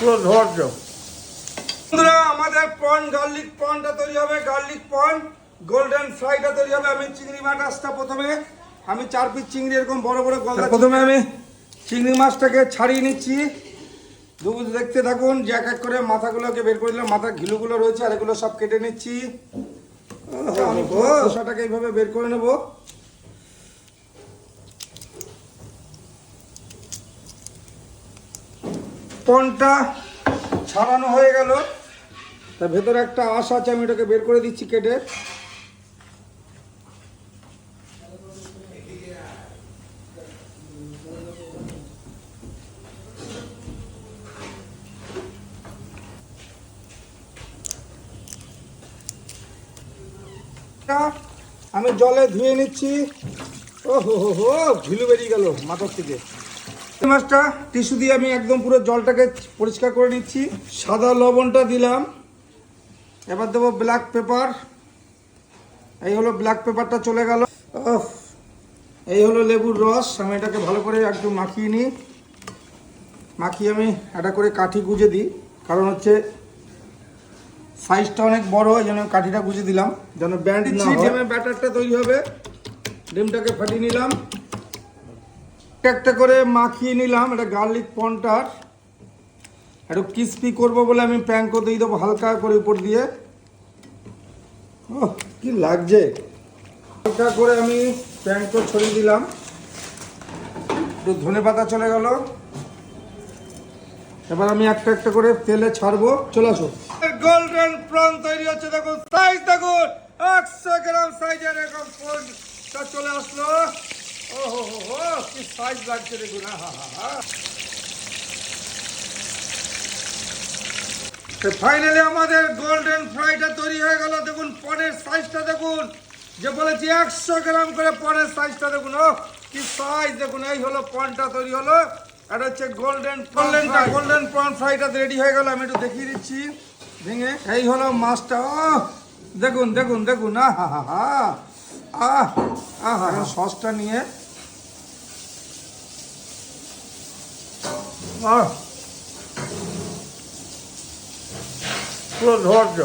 পুরো ধৈর্য। বন্ধুরা আমাদের পন গার্লিক পনটা তৈরি হবে গার্লিক পন গোল্ডেন ফ্রাইটা তৈরি হবে। আমি চিংড়ি মাছটা প্রথমে আমি চার পিস চিংড়ি এরকম বড় বড় গলদা প্রথমে আমি চিংড়ি মাছটাকে ছাড়িয়ে নিচ্ছি। দেখতে থাকুন যে এক এক করে মাথাগুলোকে বের করে দিলাম। মাথার ঘিলুগুলো রয়েছে আর এগুলো সব কেটে নিচ্ছি। আমি খোসাটাকে এইভাবে বের করে নেব। পনটা ছাড়ানো হয়ে গেল? তার ভেতরে একটা আশ আছে, আমি এটাকে বের করে দিচ্ছি কেটে। আমি জলে ধুয়ে নিচ্ছি। ও হো হো হো ঝিলু বেরিয়ে গেল মাথার থেকে। মাছটা টিস্যু দিয়ে আমি একদম পুরো জলটাকে পরিষ্কার করে নিচ্ছি। সাদা লবণটা দিলাম। এবার দেবো ব্ল্যাক পেপার এই হলো ব্ল্যাক পেপারটা চলে গেল। ওহ, এই হলো লেবুর রস। আমি এটাকে ভালো করে একদম মাখিয়ে নিই। মাখিয়ে আমি এটা করে কাঠি গুজে দিই। কারণ হচ্ছে সাইজটা অনেক বড় হয় যেন কাঠিটা গুজে দিলাম। যেন ব্যান্ড না হয়। ব্যাটারটা তৈরি হবে। ডিমটাকে ফাটিয়ে নিলাম। একটা একটা করে মাখিয়ে নিলাম এটা গার্লিক পনটার। একটু ক্রিস্পি করব বলে আমি প্যাঙ্কো দিয়ে দেবো, হালকা করে উপর দিয়ে। কি লাগছে। হালকা করে আমি প্যাঙ্কো ছড়িয়ে দিলাম। একটু ধনে পাতা চলে গেল। এবার আমি একটা একটা করে তেলে ছাড়বো। চলে আসো। গোল্ডেন প্রন তৈরি হচ্ছে, দেখুন সাইজ দেখুন। একশো গ্রাম সাইজের এরকম চলে আসলো। ও হো হো হো কি সাইজ লাগছে দেখুন হা হা হা। ফাইনালি আমাদের গোল্ডেন ফ্রাইটা তৈরি হয়ে গেল। দেখুন পনেরো সাইজটা দেখুন। যে বলেছি একশো গ্রাম করে পনেরো সাইজটা দেখুন ও কি সাইজ দেখুন। এই হলো পনটা তৈরি হলো। এটা হচ্ছে গোল্ডেন গোল্ডেনটা গোল্ডেন প্রন ফ্রাইটা রেডি হয়ে গেল আমি একটু দেখিয়ে দিচ্ছি। ভেঙে এই হলো মাছটা ও দেখুন দেখুন দেখুন আহ হা হা হা। আহ আহ সসটা নিয়ে আহ পুরো ধৈর্য